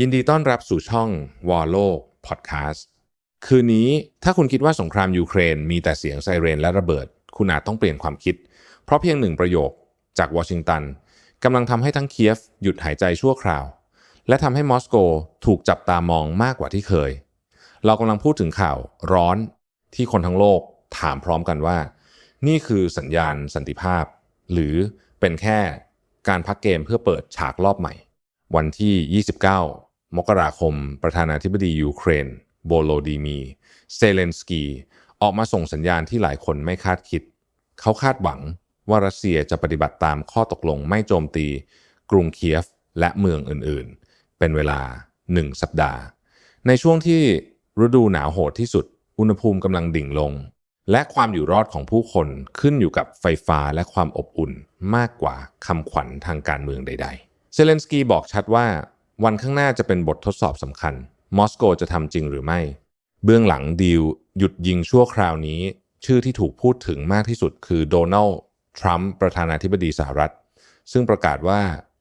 ยินดีต้อนรับสู่ช่องวอลโลกพอดแคสต์คืนนี้ถ้าคุณคิดว่าสงครามยูเครน มีแต่เสียงไซเรนและระเบิด คุณอาจต้องเปลี่ยนความคิด เพราะเพียงหนึ่งประโยคจากวอชิงตันกำลังทำให้ทั้งเคียฟหยุดหายใจชั่วคราว และทำให้มอสโกถูกจับตามองมากกว่าที่เคย เรากำลังพูดถึงข่าวร้อนที่คนทั้งโลกถามพร้อมกันว่า นี่คือสัญญาณสันติภาพ หรือเป็นแค่การพักเกมเพื่อเปิดฉากรอบใหม่ วันที่ 29 มกราคม ประธานาธิบดียูเครน โบโลดีมีเซเลนสกี ออกมาส่งสัญญาณที่หลายคนไม่คาดคิด เขาคาดหวังว่ารัสเซียจะปฏิบัติตามข้อตกลงไม่โจมตี กรุงเคียฟและเมืองอื่นๆ เป็นเวลา 1 สัปดาห์ ในช่วงที่ฤดูหนาวโหดที่สุด อุณหภูมิกำลังดิ่งลง และความอยู่รอดของผู้คนขึ้นอยู่กับไฟฟ้าและความอบอุ่นมากกว่าคำขวัญทางการเมืองใด ๆ เซเลนสกีบอกชัดว่า วันข้างหน้าจะเป็นบททดสอบสำคัญ มอสโกจะทำจริงหรือไม่ เบื้องหลังดีลหยุดยิงชั่วคราวนี้ ชื่อที่ถูกพูดถึงมากที่สุดคือโดนัลด์ทรัมป์ประธานาธิบดีสหรัฐ ซึ่งประกาศว่า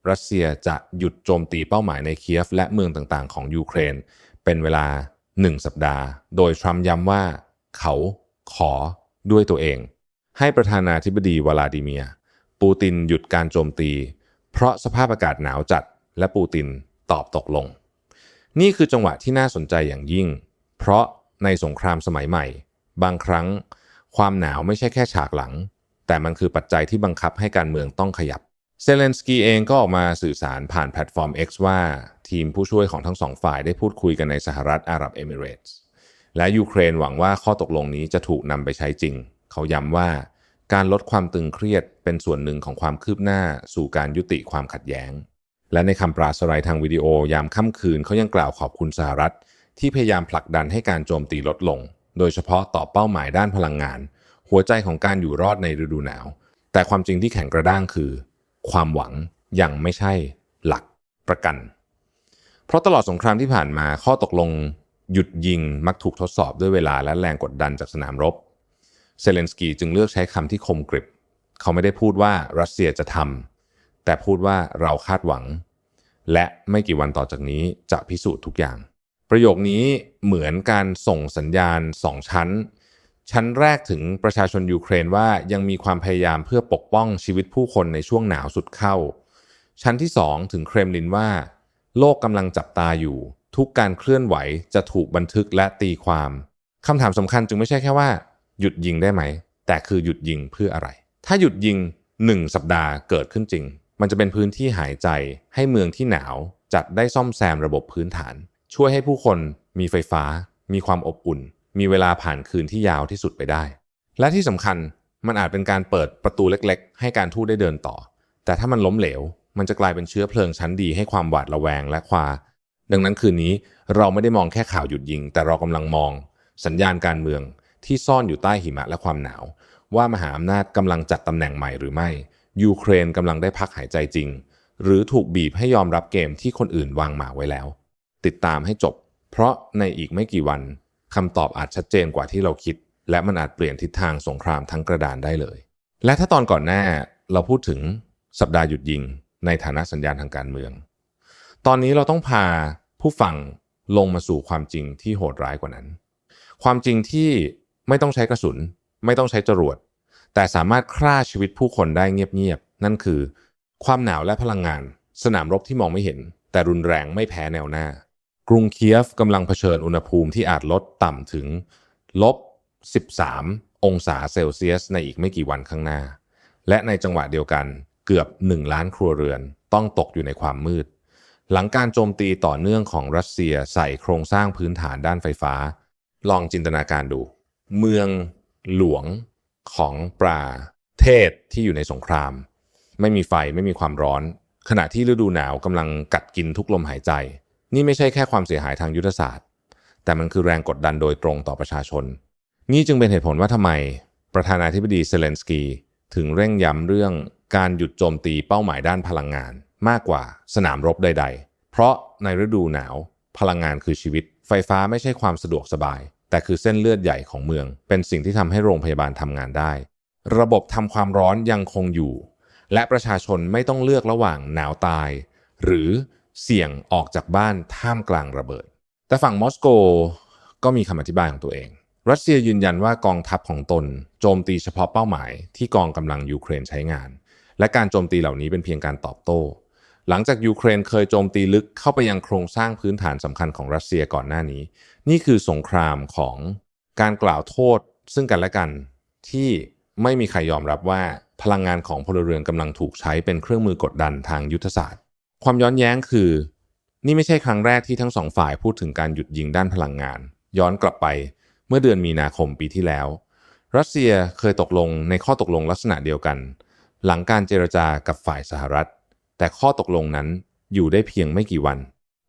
รัสเซียจะหยุดโจมตีเป้าหมายในเคียฟและเมืองต่างๆ ของยูเครน เป็นเวลา 1 สัปดาห์ โดยทรัมป์ย้ำว่าเขาขอด้วยตัวเอง ให้ประธานาธิบดีวลาดิเมียร์ปูตินหยุดการโจมตี เพราะสภาพอากาศหนาวจัดและปูติน ตอบตกลง นี่คือจังหวะที่น่าสนใจอย่างยิ่ง เพราะในสงครามสมัยใหม่ บางครั้ง ความหนาวไม่ใช่แค่ฉากหลัง แต่มันคือปัจจัยที่บังคับให้การเมืองต้องขยับเซเลนสกีเองก็ออกมาสื่อสารผ่านแพลตฟอร์ม X ว่า ทีมผู้ช่วยของทั้งสองฝ่ายได้พูดคุยกันในสหรัฐอาหรับเอมิเรตส์และยูเครนหวังว่าข้อตกลงนี้จะถูกนำไปใช้จริง เขาย้ำว่าการลดความตึงเครียดเป็นส่วนหนึ่งของความคืบหน้าสู่การยุติความขัดแย้ง และในคำปราศรัยทางวิดีโอยามค่ำคืนเขายังกล่าวขอบคุณสหรัฐ ที่พยายามผลักดันให้การโจมตีลดลง โดยเฉพาะต่อเป้าหมายด้านพลังงาน หัวใจของการอยู่รอดในฤดูหนาว แต่ความจริงที่แข็งกระด้างคือ ความหวังยังไม่ใช่หลักประกัน เพราะตลอดสงครามที่ผ่านมาข้อตกลงหยุดยิงมักถูกทดสอบด้วยเวลาและแรงกดดันจากสนามรบ เซเลนสกีจึงเลือกใช้คำที่คมกริบ เขาไม่ได้พูดว่ารัสเซียจะทำ แต่พูดว่าเราคาดหวัง และไม่กี่วันต่อจากนี้จะพิสูจน์ทุกอย่าง ประโยคนี้เหมือนการส่งสัญญาณสองชั้น ชั้นแรกถึงประชาชนยูเครนว่ายังมีความพยายามเพื่อปกป้องชีวิตผู้คนในช่วงหนาวสุดเข้า ชั้นที่สองถึงเครมลินว่า โลกกำลังจับตาอยู่ ทุกการเคลื่อนไหวจะถูกบันทึกและตีความคำถามสำคัญจึงไม่ใช่แค่ว่า หยุดยิงได้ไหม แต่คือหยุดยิงเพื่ออะไร ถ้าหยุดยิง1สัปดาห์เกิดขึ้นจริง มันจะเป็นพื้นที่หายใจให้เมืองที่หนาวจัดได้ซ่อมแซมระบบพื้นฐาน ช่วยให้ผู้คนมีไฟฟ้า มีความอบอุ่น มีเวลาผ่านคืนที่ยาวที่สุดไปได้ และที่สำคัญมันอาจเป็นการเปิดประตูเล็กๆ ให้การทูตได้เดินต่อ แต่ถ้ามันล้มเหลว มันจะกลายเป็นเชื้อเพลิงชั้นดีให้ความหวาดระแวงและควาดังนั้นคืนนี้เราไม่ได้มองแค่ข่าวหยุดยิง แต่เรากำลังมอง สัญญาณการเมืองที่ซ่อนอยู่ใต้หิมะและความหนาว ว่ามหาอำนาจกำลังจัดตำแหน่งใหม่หรือไม่ ยูเครนกำลังได้พักหายใจจริง หรือถูกบีบให้ยอมรับเกมที่คนอื่นวางหมากไว้แล้ว ติดตามให้จบ เพราะในอีกไม่กี่วันคำตอบอาจชัดเจนกว่าที่เราคิด และมันอาจเปลี่ยนทิศทางสงครามทั้งกระดานได้เลย และถ้าตอนก่อนหน้าเราพูดถึงสัปดาห์หยุดยิง ในฐานะสัญญาณทางการเมือง ตอนนี้เราต้องพาผู้ฟังลงมาสู่ความจริงที่โหดร้ายกว่านั้น ความจริงที่ไม่ต้องใช้กระสุน ไม่ต้องใช้จรวด แต่สามารถฆ่าชีวิตผู้คนได้เงียบๆนั่นคือ ความหนาวและพลังงาน สนามรบที่มองไม่เห็น แต่รุนแรงไม่แพ้แนวหน้า กรุงเคียฟกำลังเผชิญอุณหภูมิที่อาจลดต่ำถึงลบ 13 องศาเซลเซียส ในอีกไม่กี่วันข้างหน้า และในจังหวะเดียวกันเกือบ 1 ล้านครัวเรือน ต้องตกอยู่ในความมืด หลังการโจมตีต่อเนื่องของรัสเซียใส่โครงสร้างพื้นฐานด้านไฟฟ้า ลองจินตนาการดู เมืองหลวง ของปราเทศที่อยู่ในสงคราม ไม่มีไฟไม่มีความร้อน ขณะที่ฤดูหนาวกำลังกัดกินทุกลมหายใจ นี่ไม่ใช่แค่ความเสียหายทางยุทธศาสตร์ แต่มันคือแรงกดดันโดยตรงต่อประชาชน นี่จึงเป็นเหตุผลว่าทำไม ประธานาธิบดีเซเลนสกีถึงเร่งย้ำเรื่องการหยุดโจมตีเป้าหมายด้านพลังงาน มากกว่าสนามรบใด ๆ เพราะในฤดูหนาว พลังงานคือชีวิต ไฟฟ้าไม่ใช่ความสะดวกสบาย แต่คือเส้นเลือดใหญ่ของเมือง เป็นสิ่งที่ทำให้โรงพยาบาลทำงานได้ ระบบทำความร้อนยังคงอยู่ และประชาชนไม่ต้องเลือกระหว่างหนาวตาย หรือเสี่ยงออกจากบ้านท่ามกลางระเบิด แต่ฝั่งมอสโกก็มีคำอธิบายของตัวเอง รัสเซียยืนยันว่ากองทัพของตนโจมตีเฉพาะเป้าหมายที่กองกำลังยูเครนใช้งาน และการโจมตีเหล่านี้เป็นเพียงการตอบโต้ หลังจากยูเครนเคยโจมตีลึกเข้าไปยังโครงสร้างพื้นฐานสำคัญของรัสเซียก่อนหน้านี้ นี่คือสงครามของการกล่าวโทษซึ่งกันและกันที่ไม่มีใครยอมรับว่าพลังงานของพลเรือนกำลังถูกใช้เป็นเครื่องมือกดดันทางยุทธศาสตร์ ความย้อนแย้งคือ นี่ไม่ใช่ครั้งแรกที่ทั้งสองฝ่ายพูดถึงการหยุดยิงด้านพลังงาน ย้อนกลับไปเมื่อเดือนมีนาคมปีที่แล้ว รัสเซียเคยตกลงในข้อตกลงลักษณะเดียวกัน หลังการเจรจากับฝ่ายสหรัฐ แต่ข้อตกลงนั้นอยู่ได้เพียงไม่กี่วัน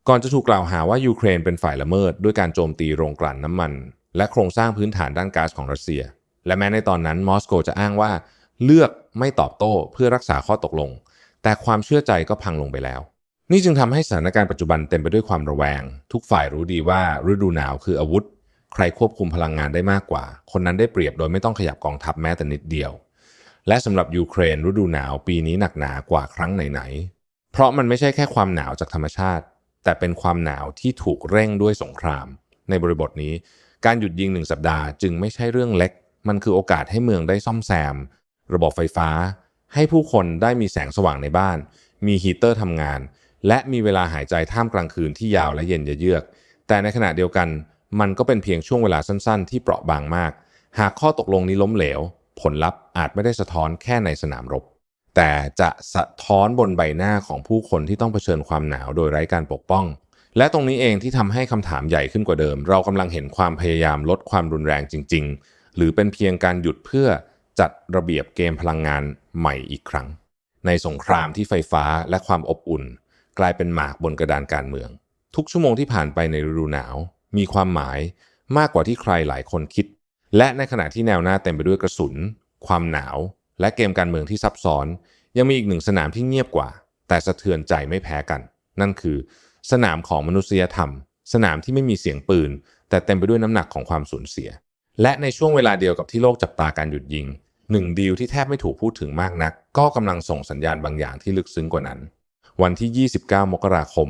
ก่อนจะถูกกล่าวหาว่ายูเครนเป็นฝ่ายละเมิด ด้วยการโจมตีโรงกลั่นน้ำมัน และโครงสร้างพื้นฐานด้านก๊าซของรัสเซีย และแม้ในตอนนั้นมอสโกจะอ้างว่า เลือกไม่ตอบโต้เพื่อรักษาข้อตกลง แต่ความเชื่อใจก็พังลงไปแล้ว นี่จึงทำให้สถานการณ์ปัจจุบันเต็มไปด้วยความระแวง ทุกฝ่ายรู้ดีว่าฤดูหนาวคืออาวุธ ใครควบคุมพลังงานได้มากกว่า คนนั้นได้เปรียบโดยไม่ต้องขยับกองทัพแม้แต่นิดเดียว และสำหรับยูเครนฤดูหนาวปีนี้หนักหนากว่าครั้งไหนๆเพราะมันไม่ใช่แค่ความหนาวจากธรรมชาติ แต่เป็นความหนาวที่ถูกเร่งด้วยสงคราม ในบริบทนี้ การหยุดยิงหนึ่งสัปดาห์จึงไม่ใช่เรื่องเล็ก มันคือโอกาสให้เมืองได้ซ่อมแซม ระบบไฟฟ้า ให้ผู้คนได้มีแสงสว่างในบ้าน มีฮีเตอร์ทำงาน และมีเวลาหายใจท่ามกลางคืนที่ยาวและเย็นเยือก แต่ในขณะเดียวกัน มันก็เป็นเพียงช่วงเวลาสั้น ๆ ที่เปราะบางมาก หากข้อตกลงนี้ล้มเหลว ผลลัพธ์อาจไม่ได้สะท้อนแค่ในสนามรบ แต่จะสะท้อนบนใบหน้าของผู้คนที่ต้องเผชิญความหนาวโดยไร้การปกป้อง และตรงนี้เองที่ทำให้คำถามใหญ่ขึ้นกว่าเดิม เรากำลังเห็นความพยายามลดความรุนแรงจริง ๆ หรือเป็นเพียงการหยุดเพื่อจัดระเบียบเกมพลังงานใหม่อีกครั้ง ในสงครามที่ไฟฟ้าและความอบอุ่น กลายเป็นหมากบนกระดานการเมือง ทุกชั่วโมงที่ผ่านไปในฤดูหนาว มีความหมายมากกว่าที่ใครหลายคนคิด และในขณะที่แนวหน้าเต็มไปด้วยกระสุน ความหนาว และเกมการเมืองที่ซับซ้อน ยังมีอีกหนึ่งสนามที่เงียบกว่า แต่สะเทือนใจไม่แพ้กัน นั่นคือ สนามของมนุษยธรรม สนามที่ไม่มีเสียงปืน แต่เต็มไปด้วยน้ำหนักของความสูญเสีย และในช่วงเวลาเดียวกับที่โลกจับตาการหยุดยิงหนึ่งดีลที่แทบไม่ถูกพูดถึงมากนัก ก็กำลังส่งสัญญาณบางอย่างที่ลึกซึ้งกว่านั้น วันที่ 29 มกราคม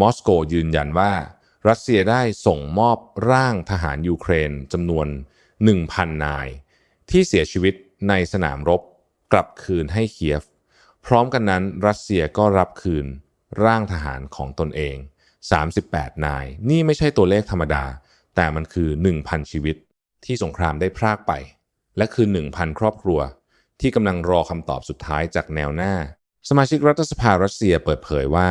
มอสโกยืนยันว่า รัสเซียได้ส่งมอบร่างทหารยูเครนจำนวน 1,000 นาย ที่เสียชีวิต ในสนามรบกลับคืนให้เคียฟ พร้อมกันนั้นรัสเซียก็รับคืนร่างทหารของตนเอง 38 นาย นี่ไม่ใช่ตัวเลขธรรมดา แต่มันคือ 1,000 ชีวิตที่สงครามได้พรากไป และคือ 1,000 ครอบครัว ที่กำลังรอคำตอบสุดท้ายจากแนวหน้า สมาชิกรัฐสภารัสเซียเปิดเผยว่า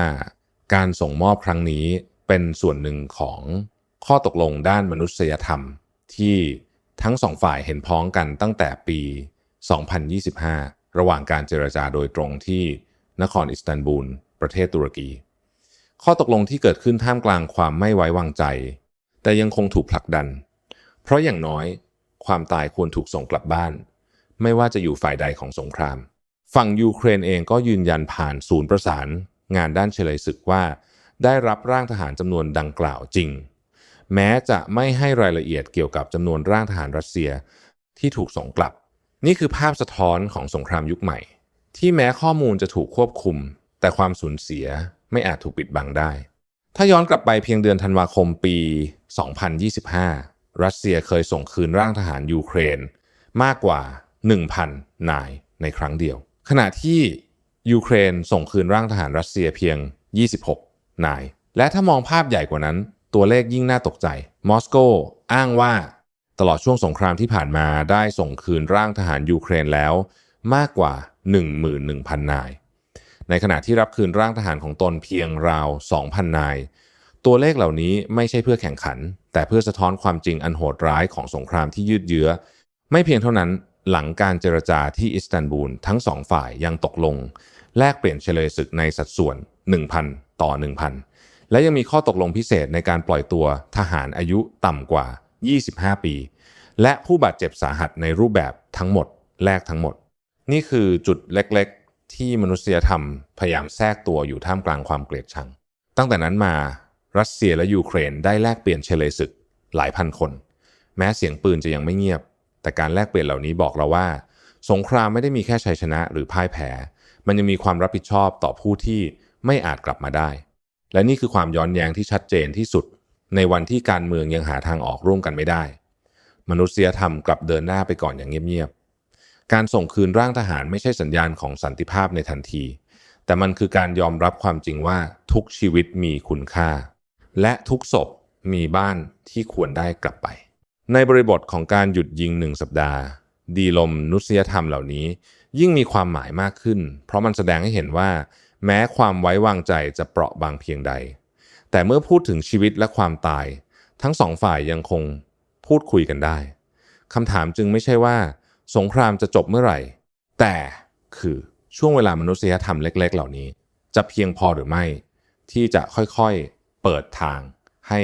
การส่งมอบครั้งนี้เป็นส่วนหนึ่งของข้อตกลงด้านมนุษยธรรม ที่ทั้งสองฝ่ายเห็นพ้องกันตั้งแต่ปี 2025 ระหว่างการเจรจาโดยตรงที่นครอิสตันบูล ประเทศตุรกี ข้อตกลงที่เกิดขึ้นท่ามกลางความไม่ไว้วางใจ แต่ยังคงถูกผลักดัน เพราะอย่างน้อย ความตายควรถูกส่งกลับบ้าน ไม่ว่าจะอยู่ฝ่ายใดของสงคราม ฝั่งยูเครนเองก็ยืนยันผ่านศูนย์ประสาน งานด้านเฉลยศึกว่า ได้รับร่างทหารจำนวนดังกล่าวจริง แม้จะไม่ให้รายละเอียดเกี่ยวกับจำนวนร่างทหารรัสเซียที่ถูกส่งกลับ นี่คือภาพสะท้อนของสงครามยุคใหม่ ที่แม้ข้อมูลจะถูกควบคุม แต่ความสูญเสียไม่อาจถูกปิดบังได้ ถ้าย้อนกลับไปเพียงเดือนธันวาคมปี 2025 รัสเซียเคยส่งคืนร่างทหารยูเครน มากกว่า 1,000 นายในครั้งเดียว ขณะที่ยูเครนส่งคืนร่างทหารรัสเซียเพียง 26 นาย และถ้ามองภาพใหญ่กว่านั้น ตัวเลขยิ่งน่าตกใจ มอสโกอ้างว่า ตลอดช่วงสงครามที่ผ่านมาได้ส่งคืนร่างทหารยูเครนแล้วมากกว่า 11,000 นาย ในขณะที่รับคืนร่างทหารของตนเพียงราว 2,000 นาย ตัวเลขเหล่านี้ไม่ใช่เพื่อแข่งขัน แต่เพื่อสะท้อนความจริงอันโหดร้ายของสงครามที่ยืดเยื้อ ไม่เพียงเท่านั้นหลังการเจรจาที่อิสตันบูลทั้งสองฝ่ายยังตกลง แลกเปลี่ยนเฉลยศึกในสัดส่วน 1,000 ต่อ 1,000 และยังมีข้อตกลงพิเศษในการปล่อยตัวทหารอายุต่ำกว่า 25 ปี และผู้บาดเจ็บสาหัสในรูปแบบทั้งหมดแลกทั้งหมด นี่คือจุดเล็กๆ ที่มนุษยธรรมพยายามแทรกตัวอยู่ท่ามกลางความเกลียดชัง ตั้งแต่นั้นมารัสเซียและยูเครนได้แลกเปลี่ยนเฉลยศึกหลายพันคน แม้เสียงปืนจะยังไม่เงียบ แต่การแลกเปลี่ยนเหล่านี้บอกเราว่า สงครามไม่ได้มีแค่ชัยชนะหรือพ่ายแพ้ มันยังมีความรับผิดชอบต่อผู้ที่ไม่อาจกลับมาได้ และนี่คือความย้อนแย้งที่ชัดเจนที่สุด ในวันที่การเมืองยังหาทางออกร่วมกันไม่ได้ มนุษยธรรมกลับเดินหน้าไปก่อนอย่างเงียบๆ การส่งคืนร่างทหารไม่ใช่สัญญาณของสันติภาพในทันที แต่มันคือการยอมรับความจริงว่าทุกชีวิตมีคุณค่า และทุกศพมีบ้านที่ควรได้กลับไป ในบริบทของการหยุดยิงหนึ่งสัปดาห์ ดีลมนุษยธรรมเหล่านี้ ยิ่งมีความหมายมากขึ้น เพราะมันแสดงให้เห็นว่า แม้ความไว้วางใจจะเปราะบางเพียงใด แต่เมื่อพูดถึงชีวิตและความตาย ทั้งสองฝ่ายยังคงพูดคุยกันได้คำถามจึงไม่ใช่ว่า สงครามจะจบเมื่อไหร่ แต่คือช่วงเวลามนุษยธรรมเล็ก ๆ เหล่านี้ จะเพียงพอหรือไม่ ที่จะค่อยๆเปิดทางให้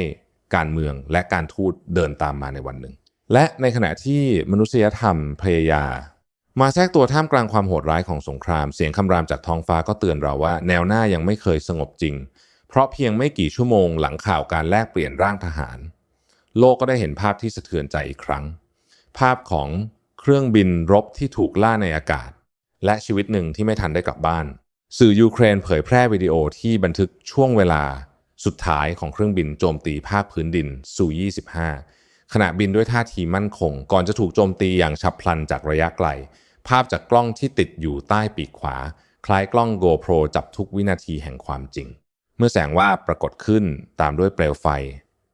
การเมืองและการทูตเดินตามมาในวันหนึ่ง และในขณะที่มนุษยธรรมพยายา มาแทรกตัวท่ามกลางความโหดร้ายของสงคราม เสียงคำรามจากท้องฟ้าก็เตือนเราว่า แนวหน้ายังไม่เคยสงบจริง เพราะเพียงไม่กี่ชั่วโมงหลังข่าวการแลกเปลี่ยนร่างทหาร โลกก็ได้เห็นภาพที่สะเทือนใจอีกครั้ง ภาพของเครื่องบินรบที่ถูกล่าในอากาศ และชีวิตหนึ่งที่ไม่ทันได้กลับบ้าน สื่อยูเครนเผยแพร่วิดีโอที่บันทึกช่วงเวลาสุดท้ายของเครื่องบินโจมตีภาคพื้นดินซู25ขณะบินด้วยท่าทีมั่นคง ก่อนจะถูกโจมตีอย่างฉับพลันจากระยะไกล ภาพจากกล้องที่ติดอยู่ใต้ปีกขวา คล้ายกล้อง GoPro จับทุกวินาทีแห่งความจริง มื่อแสงว่าปรากฏขึ้นตามด้วยเปลวไฟ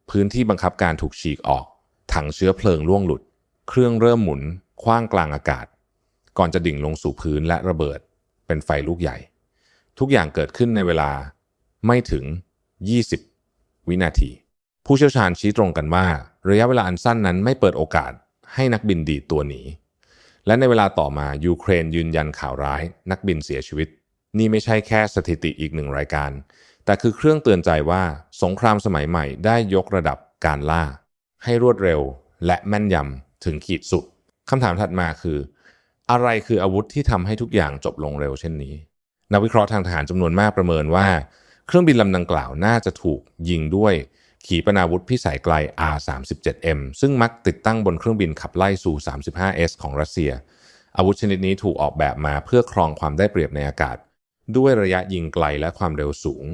พื้นที่บังคับการถูกฉีกออก ถังเชื้อเพลิงล่วงหลุด เครื่องเริ่มหมุนคว้างกลางอากาศ ก่อนจะดิ่งลงสู่พื้นและระเบิด เป็นไฟลูกใหญ่ ทุกอย่างเกิดขึ้นในเวลาไม่ถึง 20 วินาที ผู้เชี่ยวชาญชี้ตรงกันว่า ระยะเวลาอันสั้นนั้นไม่เปิดโอกาสให้นักบินดีตัวหนี และในเวลาต่อมายูเครนยืนยันข่าวร้าย นักบินเสียชีวิต นี่ไม่ใช่แค่สถิติอีกหนึ่งรายการ แต่คือเครื่องเตือนใจว่าสงครามสมัยใหม่ได้ยกระดับการล่า ให้รวดเร็วและแม่นยำถึงขีดสุดคำถามถัดมาคือ อะไรคืออาวุธที่ทำให้ทุกอย่างจบลงเร็วเช่นนี้ นักวิเคราะห์ทางทหารจำนวนมากประเมินว่า เครื่องบินลำดังกล่าวน่าจะถูกยิงด้วยขีปนาวุธพิสัยไกล R-37M ซึ่งมักติดตั้งบนเครื่องบินขับไล่สู่ 35S ของรัสเซีย อาวุธชนิดนี้ถูกออกแบบมาเพื่อครองความได้เปรียบในอากาศ ด้วยระยะยิงไกลและความเร็วสูง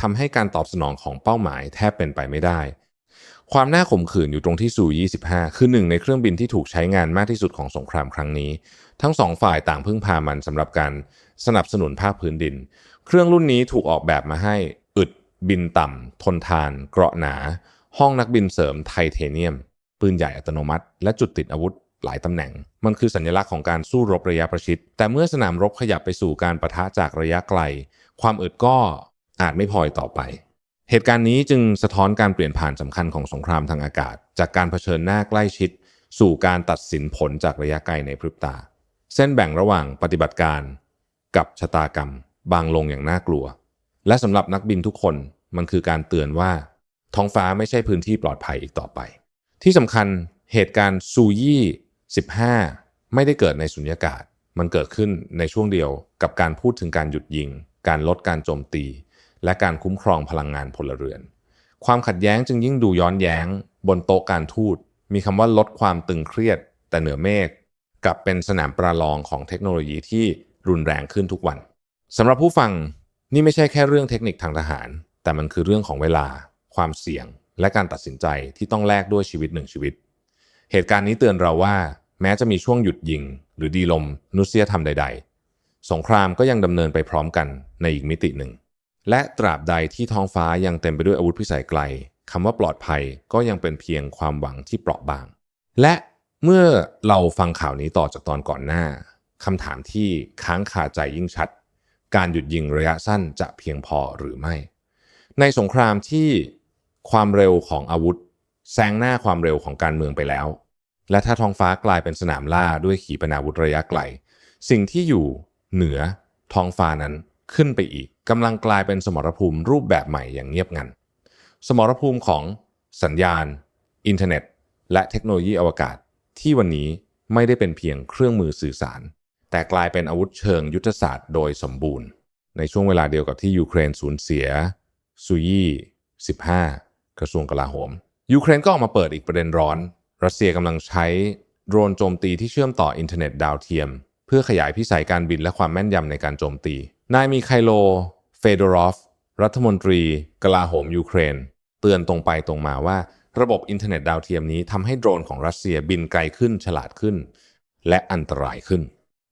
ทำให้การตอบสนองของเป้าหมายแทบเป็นไปไม่ได้ ความน่าขมขื่นอยู่ตรงที่สู่25 คือหนึ่งในเครื่องบินที่ถูกใช้งานมากที่สุดของสงครามครั้งนี้ ทั้งสองฝ่ายต่างพึ่งพามันสำหรับการสนับสนุนภาคพื้นดิน เครื่องรุ่นนี้ถูกออกแบบมาให้อึด บินต่ำทนทาน เกราะหนา ห้องนักบินเสริมไทเทเนียม ปืนใหญ่อัตโนมัติ และจุดติดอาวุธหลายตำแหน่ง มันคือสัญลักษณ์ของการสู้รบระยะประชิด แต่เมื่อสนามรบขยับไปสู่การประทะจากระยะไกล ความอึดก็ อาจไม่พอต่อไป เหตุการณ์นี้จึงสะท้อนการเปลี่ยนผ่านสำคัญของสงครามทางอากาศ จากการเผชิญหน้าใกล้ชิด สู่การตัดสินผลจากระยะไกลในพริบตา เส้นแบ่งระหว่างปฏิบัติการ กับชะตากรรม บางลงอย่างน่ากลัว และสำหรับนักบินทุกคนมันคือการเตือนว่า ท้องฟ้าไม่ใช่พื้นที่ปลอดภัยอีกต่อไป ที่สำคัญเหตุการณ์ซูยี่15 ไม่ได้เกิดในสุญญากาศ มันเกิดขึ้นในช่วงเดียวกับการพูดถึงการหยุดยิง การลดการโจมตี และการคุ้มครองพลังงานพลเรือน ความขัดแย้งจึงยิ่งดูย้อนแย้ง บนโต๊ะการทูตมีคำว่าลดความตึงเครียด แต่เหนือเมฆกลับเป็นสนามประลองของเทคโนโลยีที่รุนแรงขึ้นทุกวันสำหรับผู้ฟังนี่ไม่ใช่แค่เรื่องเทคนิคทางทหาร แต่มันคือเรื่องของเวลา ความเสี่ยง และการตัดสินใจที่ต้องแลกด้วยชีวิตหนึ่งชีวิต เหตุการณ์นี้เตือนเราว่า แม้จะมีช่วงหยุดยิง หรือดีลมนุษยธรรมใด ๆ สงครามก็ยังดำเนินไปพร้อมกันในอีกมิติหนึ่ง และตราบใดที่ท้องฟ้ายังเต็มไปด้วยอาวุธพิสัยไกลคำว่าปลอดภัยก็ยังเป็นเพียงความหวังที่เปราะบาง และเมื่อเราฟังข่าวนี้ต่อจากตอนก่อนหน้าคำถามที่ค้างคาใจยิ่งชัด การหยุดยิงระยะสั้นจะเพียงพอหรือไม่ ในสงครามที่ความเร็วของอาวุธแซงหน้าความเร็วของการเมืองไปแล้ว และถ้าท้องฟ้ากลายเป็นสนามล่าด้วยขีปนาวุธระยะไกล สิ่งที่อยู่เหนือท้องฟ้านั้นขึ้นไปอีก กำลังกลายเป็นสมรภูมิรูปแบบใหม่อย่างเงียบงัน สมรภูมิของสัญญาณ อินเทอร์เน็ต และเทคโนโลยีอวกาศ ที่วันนี้ไม่ได้เป็นเพียงเครื่องมือสื่อสาร แต่กลายเป็นอาวุธเชิงยุทธศาสตร์โดยสมบูรณ์ ในช่วงเวลาเดียวกับที่ยูเครนสูญเสียซูยี่15 กระทรวงกลาโหม ยูเครนก็ออกมาเปิดอีกประเด็นร้อน รัสเซียกำลังใช้โดรนโจมตีที่เชื่อมต่ออินเทอร์เน็ตดาวเทียม เพื่อขยายพิสัยการบินและความแม่นยำในการโจมตี นายมีไคโล เฟโดรอฟรัฐมนตรีกลาโหมยูเครน เตือนตรงไปตรงมาว่า ระบบอินเทอร์เน็ตดาวเทียมนี้ทำให้โดรนของรัสเซียบินไกลขึ้นฉลาดขึ้น และอันตรายขึ้น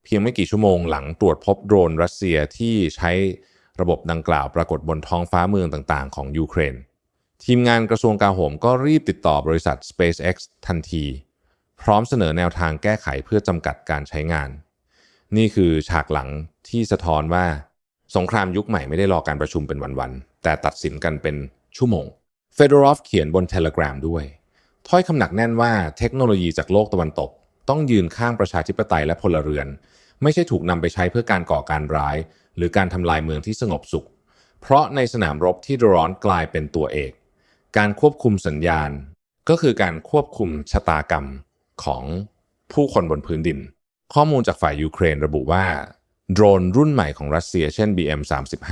เพียงไม่กี่ชั่วโมงหลังตรวจพบโดรนรัสเซียที่ใช้ระบบดังกล่าวปรากฏบนท้องฟ้าเมืองต่างๆ ของยูเครน ทีมงานกระทรวงกลาโหมก็รีบติดต่อบริษัท SpaceX ทันที พร้อมเสนอแนวทางแก้ไขเพื่อจำกัดการใช้งาน นี่คือฉากหลังที่สะท้อนว่า สงครามยุคใหม่ไม่ได้รอการประชุมเป็นวันๆ แต่ตัดสินกันเป็นชั่วโมง เฟโดรอฟเขียนบนเทเลกราฟด้วย ถ้อยคำหนักแน่นว่าเทคโนโลยีจากโลกตะวันตก ต้องยืนข้างประชาธิปไตยและพลเรือน ไม่ใช่ถูกนำไปใช้เพื่อการก่อการร้าย หรือการทำลายเมืองที่สงบสุข เพราะในสนามรบที่โดรอนกลายเป็นตัวเอก การควบคุมสัญญาณ ก็คือการควบคุมชะตากรรมของผู้คนบนพื้นดิน ข้อมูลจากฝ่ายยูเครนระบุว่า โดรนรุ่นใหม่ของรัสเซีย เช่น BM35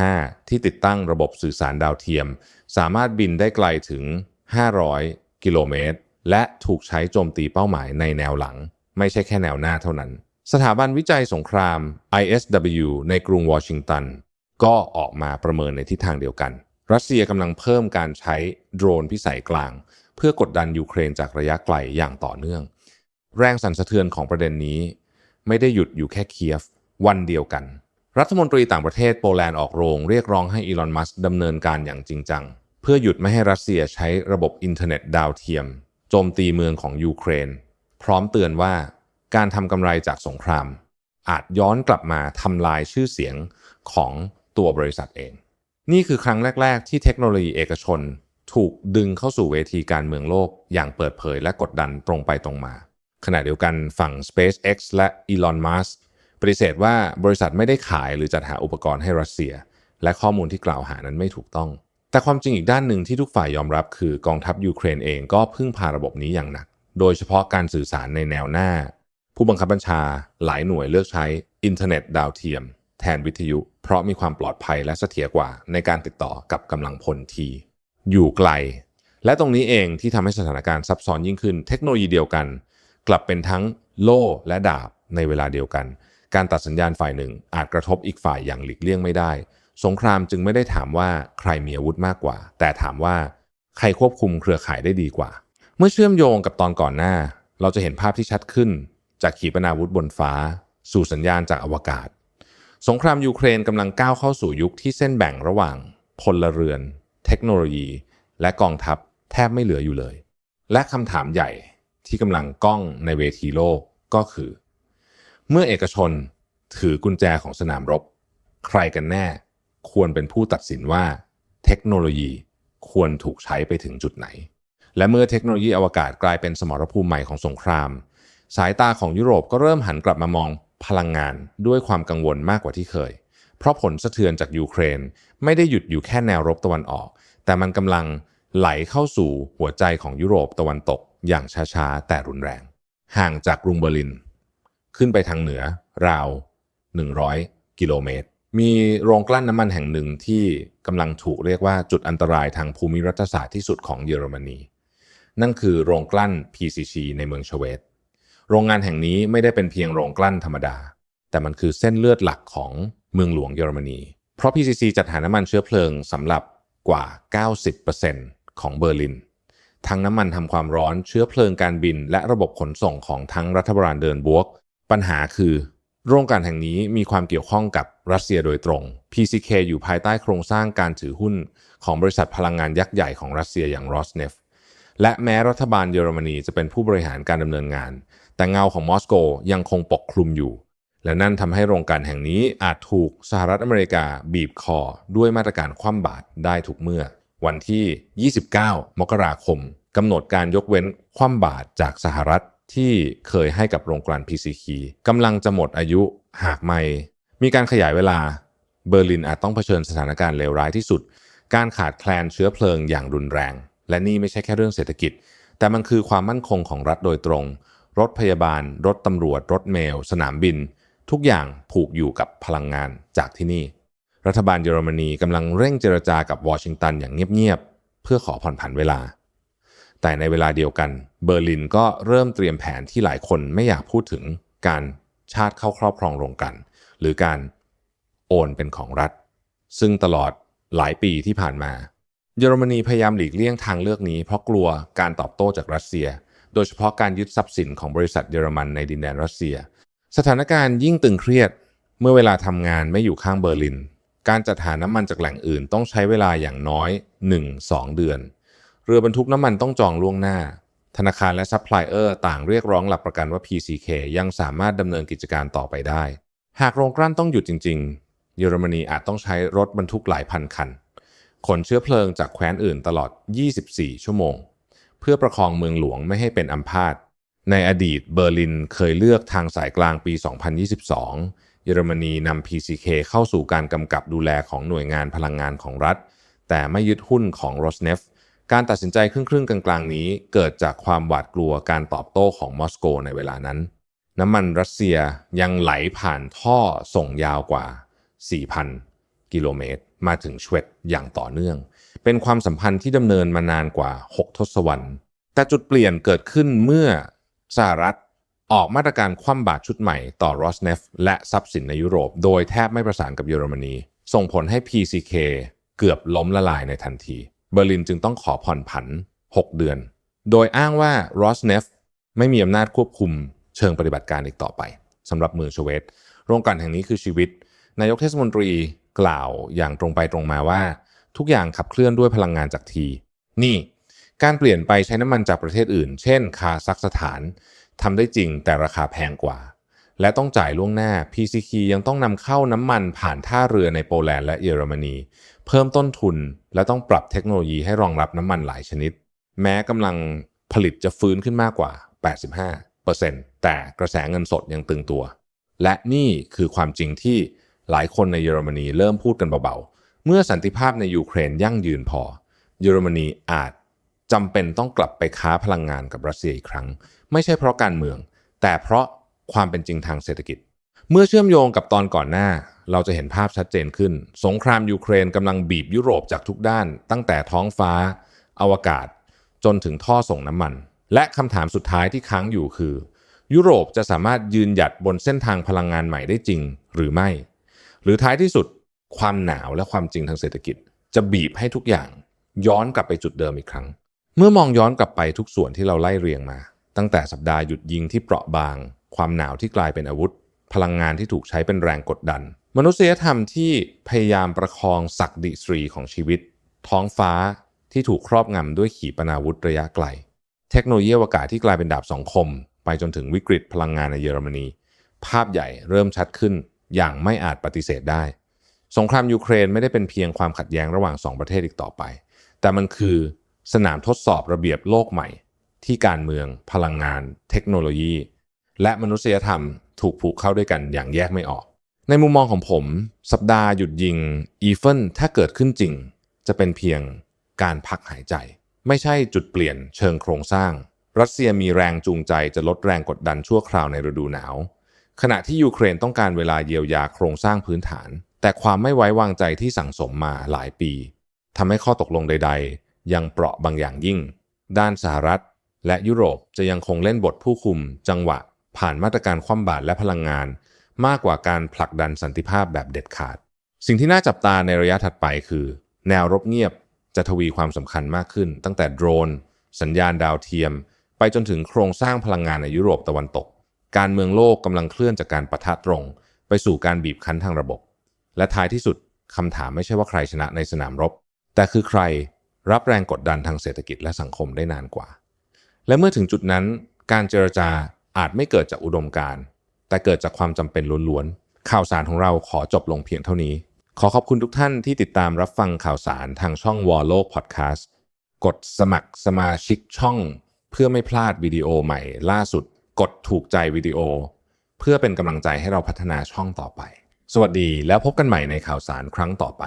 ที่ติดตั้งระบบสื่อสารดาวเทียม สามารถบินได้ไกลถึง 500 กิโลเมตร และถูกใช้โจมตีเป้าหมายในแนวหลัง ไม่ใช่แค่แนวหน้าเท่านั้น สถาบันวิจัยสงคราม ISW ในกรุงวอชิงตัน ก็ออกมาประเมินในทิศทางเดียวกัน รัสเซียกำลังเพิ่มการใช้โดรนพิสัยกลาง เพื่อกดดันยูเครนจากระยะไกลอย่างต่อเนื่อง แรงสั่นสะเทือนของประเด็นนี้ ไม่ได้หยุดอยู่แค่เคียฟ วันเดียวกัน รัฐมนตรีต่างประเทศโปแลนด์ออกโรง เรียกร้องให้อีลอนมัสก์ดำเนินการอย่างจริงจัง เพื่อหยุดไม่ให้รัสเซียใช้ระบบอินเทอร์เน็ตดาวเทียม โจมตีเมืองของยูเครน พร้อมเตือนว่าการทำกำไรจากสงคราม อาจย้อนกลับมาทำลายชื่อเสียงของตัวบริษัทเอง นี่คือครั้งแรก ๆ ที่เทคโนโลยีเอกชน ถูกดึงเข้าสู่เวทีการเมืองโลก อย่างเปิดเผยและกดดันตรงไปตรงมา ขณะเดียวกันฝั่ง SpaceX และ Elon Musk ปฏิเสธว่าบริษัทไม่ได้ขายหรือจัดหาอุปกรณ์ให้รัสเซีย และข้อมูลที่กล่าวหานั้นไม่ถูกต้อง แต่ความจริงอีกด้านหนึ่งที่ทุกฝ่ายยอมรับคือกองทัพยูเครนเองก็พึ่งพาระบบนี้อย่างหนัก โดยเฉพาะการสื่อสารในแนวหน้า ผู้บังคับบัญชา หลายหน่วยเลือกใช้อินเทอร์เน็ตดาวเทียม แทนวิทยุ เพราะมีความปลอดภัยและเสถียรกว่าในการติดต่อกับกำลังพลที่อยู่ไกล และตรงนี้เองที่ทำให้สถานการณ์ซับซ้อนยิ่งขึ้น เทคโนโลยีเดียวกัน กลับเป็นทั้งโล่และดาบในเวลาเดียวกัน การตัดสัญญาณฝ่ายหนึ่งอาจกระทบอีกฝ่ายอย่างหลีกเลี่ยงไม่ได้ สงครามจึงไม่ได้ถามว่าใครมีอาวุธมากกว่า แต่ถามว่าใครควบคุมเครือข่ายได้ดีกว่า เมื่อเชื่อมโยงกับตอนก่อนหน้า เราจะเห็นภาพที่ชัดขึ้น จากขีปนาวุธบนฟ้า สู่สัญญาณจากอวกาศ สงครามยูเครนกำลังก้าวเข้าสู่ยุคที่เส้นแบ่งระหว่างพลเรือน เทคโนโลยี และกองทัพแทบไม่เหลืออยู่เลย และคำถามใหญ่ที่กำลังก้องในเวทีโลกก็คือ เมื่อเอกชนถือกุญแจของสนามรบ ใครกันแน่ ควรเป็นผู้ตัดสินว่า เทคโนโลยีควรถูกใช้ไปถึงจุดไหน และเมื่อเทคโนโลยีอวกาศกลายเป็นสมรภูมิใหม่ของสงคราม สายตาของยุโรปก็เริ่มหันกลับมามองพลังงานด้วยความกังวลมากกว่าที่เคย เพราะผลสะเทือนจากยูเครน ไม่ได้หยุดอยู่แค่แนวรบตะวันออก แต่มันกำลังไหลเข้าสู่หัวใจของยุโรปตะวันตก อย่างช้าๆแต่รุนแรง ห่างจากกรุงเบอร์ลิน ขึ้นไปทางเหนือราว 100 กิโลเมตร มีโรงกลั้นน้ำมันแห่งหนึ่งที่กำลังถูกเรียกว่าจุดอันตรายทางภูมิรัฐศาสตร์ที่สุดของเยอรมนี นั่นคือโรงกลั้น PCC ในเมืองชเวตโรงงานแห่งนี้ไม่ได้เป็นเพียงโรงกลั้นธรรมดา แต่มันคือเส้นเลือดหลักของเมืองหลวงเยอรมนี เพราะ PCC จัดหาน้ำมันเชื้อเพลิงสำหรับกว่า 90%ของเบอร์ลิน ทั้งน้ำมันทำความร้อนเชื้อเพลิงการบิน และระบบขนส่งของทั้งรัฐบาลเดินบวก ปัญหาคือโรงการแห่งนี้มีความเกี่ยวข้องกับรัสเซียโดยตรง PCK อยู่ภายใต้โครงสร้างการถือหุ้นของบริษัทพลังงานยักษ์ใหญ่ของรัสเซียอย่าง Rosneft และแม้รัฐบาลเยอรมนีจะเป็นผู้บริหารการดำเนินงาน แต่เงาของมอสโกยังคงปกคลุมอยู่ และนั่นทำให้โรงการแห่งนี้อาจถูกสหรัฐอเมริกาบีบคอ ด้วยมาตรการคว่ำบาตรได้ทุกเมื่อ วันที่ 29 มกราคมกำหนดการยกเว้นคว่ำบาตรจากสหรัฐ ที่เคยให้กับโรงกลั่น PCK กำลังจะหมดอายุหากไม่มีการขยายเวลาเบอร์ลินอาจต้องเผชิญสถานการณ์เลวร้ายที่สุด การขาดแคลนเชื้อเพลิงอย่างรุนแรง และนี่ไม่ใช่แค่เรื่องเศรษฐกิจ แต่มันคือความมั่นคงของรัฐโดยตรง รถพยาบาล รถตำรวจ รถเมล สนามบิน ทุกอย่างผูกอยู่กับพลังงานจากที่นี่ รัฐบาลเยอรมนีกำลังเร่งเจรจากับวอชิงตันอย่างเงียบๆเพื่อขอผ่อนผันเวลา แต่ในเวลาเดียวกัน เบอร์ลินก็เริ่มเตรียมแผนที่หลายคนไม่อยากพูดถึงการชาติเข้าครอบครองโรงกัน หรือการโอนเป็นของรัฐ ซึ่งตลอดหลายปีที่ผ่านมา เยอรมนีพยายามหลีกเลี่ยงทางเลือกนี้ เพราะกลัวการตอบโต้จากรัสเซีย โดยเฉพาะการยึดทรัพย์สินของบริษัทเยอรมันในดินแดนรัสเซีย สถานการณ์ยิ่งตึงเครียดเมื่อเวลาทำงานไม่อยู่ข้างเบอร์ลิน การจัดหาน้ำมันจากแหล่งอื่นต้องใช้เวลาอย่างน้อย 1-2 เดือน เรือบรรทุกน้ำมันต้องจองล่วงหน้า ธนาคารและซัพพลายเออร์ต่างเรียกร้องหลักประกันว่า PCK ยังสามารถดำเนินกิจการต่อไปได้ หากโรงกลั้นต้องหยุดจริง ๆ เยอรมนีอาจต้องใช้รถบรรทุกหลายพันคัน ขนเชื้อเพลิงจากแคว้นอื่นตลอด 24 ชั่วโมง เพื่อประคองเมืองหลวงไม่ให้เป็นอัมพาตในอดีตเบอร์ลินเคยเลือกทางสายกลางปี 2022 เยอรมนีนำ PCK เข้าสู่การกำกับดูแลของหน่วยงานพลังงานของรัฐ แต่ไม่ยึดหุ้นของ Rosneft การตัดสินใจครึ่งๆ กลางๆ นี้เกิดจากความหวาดกลัวการตอบโต้ของมอสโกในเวลานั้น น้ำมันรัสเซียยังไหลผ่านท่อส่งยาวกว่า 4,000 กิโลเมตร มาถึงชเวตอย่างต่อเนื่อง เป็นความสัมพันธ์ที่ดำเนินมานานกว่า 6 ทศวรรษ แต่จุดเปลี่ยนเกิดขึ้นเมื่อสหรัฐออกมาตรการคว่ำบาตรชุดใหม่ต่อ Rosneft และทรัพย์สินในยุโรป โดยแทบไม่ประสานกับเยอรมนี ส่งผลให้ PCK เกือบล้มละลายในทันที เบอร์ลินจึงต้องขอผ่อนผัน 6 เดือน โดยอ้างว่า Rosneft ไม่มีอำนาจควบคุมเชิงปฏิบัติการอีกต่อไปสำหรับเมืองชเวตโรงกลั่นแห่งนี้คือชีวิต นายกเทศมนตรีกล่าวอย่างตรงไปตรงมาว่า ทุกอย่างขับเคลื่อนด้วยพลังงานจากที นี่การเปลี่ยนไปใช้น้ำมันจากประเทศอื่น เช่น คาซัคสถานทำได้จริงแต่ราคาแพงกว่า และต้องจ่ายล่วงหน้า PCK ยังต้องนำเข้าน้ำมันผ่านท่าเรือในโปแลนด์และเยอรมนี เพิ่มต้นทุนและต้องปรับเทคโนโลยีให้รองรับน้ำมันหลายชนิด แม้กำลังผลิตจะฟื้นขึ้นมากกว่า 85%แต่กระแสเงินสดยังตึงตัว และนี่คือความจริงที่หลายคนในเยอรมนีเริ่มพูดกันเบาๆ เมื่อสันติภาพในยูเครนยั่งยืนพอ เยอรมนีอาจจำเป็นต้องกลับไปค้าพลังงานกับรัสเซียอีกครั้ง ไม่ใช่เพราะการเมือง แต่เพราะ ความเป็นจริงทางเศรษฐกิจ เมื่อเชื่อมโยงกับตอนก่อนหน้า เราจะเห็นภาพชัดเจนขึ้น สงครามยูเครนกำลังบีบยุโรปจากทุกด้าน ตั้งแต่ท้องฟ้า อวกาศ จนถึงท่อส่งน้ำมัน และคำถามสุดท้ายที่ค้างอยู่คือ ยุโรปจะสามารถยืนหยัดบนเส้นทางพลังงานใหม่ได้จริงหรือไม่ หรือท้ายที่สุด ความหนาวและความจริงทางเศรษฐกิจ จะบีบให้ทุกอย่าง ย้อนกลับไปจุดเดิมอีกครั้ง เมื่อมองย้อนกลับไปทุกส่วนที่เราไล่เรียงมา ตั้งแต่สัปดาห์หยุดยิงที่เปราะบาง ความหนาวที่กลายเป็นอาวุธ พลังงานที่ถูกใช้เป็นแรงกดดัน มนุษยธรรมที่พยายามประคองศักดิศรีของชีวิต ท้องฟ้าที่ถูกครอบงำด้วยขีปนาวุธระยะไกล เทคโนโลยีอวกาศที่กลายเป็นดาบสองคม ไปจนถึงวิกฤตพลังงานในเยอรมนี ภาพใหญ่เริ่มชัดขึ้นอย่างไม่อาจปฏิเสธได้ สงครามยูเครนไม่ได้เป็นเพียงความขัดแย้งระหว่างสองประเทศอีกต่อไป แต่มันคือสนามทดสอบระเบียบโลกใหม่ ที่การเมือง พลังงาน เทคโนโลยี และมนุษยธรรมถูกผูกเข้าด้วยกันอย่างแยกไม่ออก ในมุมมองของผม สัปดาห์หยุดยิงอีเฟนถ้าเกิดขึ้นจริง จะเป็นเพียงการพักหายใจ ไม่ใช่จุดเปลี่ยนเชิงโครงสร้าง รัสเซียมีแรงจูงใจจะลดแรงกดดันชั่วคราวในฤดูหนาว ขณะที่ยูเครนต้องการเวลาเยียวยาโครงสร้างพื้นฐาน แต่ความไม่ไว้วางใจที่สั่งสมมาหลายปีทำให้ข้อตกลงใด ๆ ยังเปราะบางอย่างยิ่ง ด้านสหรัฐ และยุโรปจะยังคงเล่นบทผู้คุมจังหวะ ผ่านมาตรการคว่ำบาตรและพลังงาน มากกว่าการผลักดันสันติภาพแบบเด็ดขาด สิ่งที่น่าจับตาในระยะถัดไปคือ แนวรบเงียบจะทวีความสำคัญมากขึ้น ตั้งแต่โดรน สัญญาณดาวเทียม ไปจนถึงโครงสร้างพลังงานในยุโรปตะวันตก การเมืองโลกกำลังเคลื่อนจากการประทะตรง ไปสู่การบีบคั้นทางระบบ และท้ายที่สุดคำถามไม่ใช่ว่าใครชนะในสนามรบ แต่คือใครรับแรงกดดันทางเศรษฐกิจและสังคมได้นานกว่า และเมื่อถึงจุดนั้น การเจรจา อาจไม่เกิดจากอุดมการณ์แต่เกิดจากความจำเป็นล้วนๆ ข่าวสารของเราขอจบลงเพียงเท่านี้ ขอขอบคุณทุกท่านที่ติดตามรับฟังข่าวสารทางช่องวอลโลกพอดแคสต์กดสมัครสมาชิกช่อง เพื่อไม่พลาดวิดีโอใหม่ ล่าสุด กดถูกใจวิดีโอ เพื่อเป็นกำลังใจให้เราพัฒนาช่องต่อไป สวัสดีแล้วพบกันใหม่ในข่าวสารครั้งต่อไป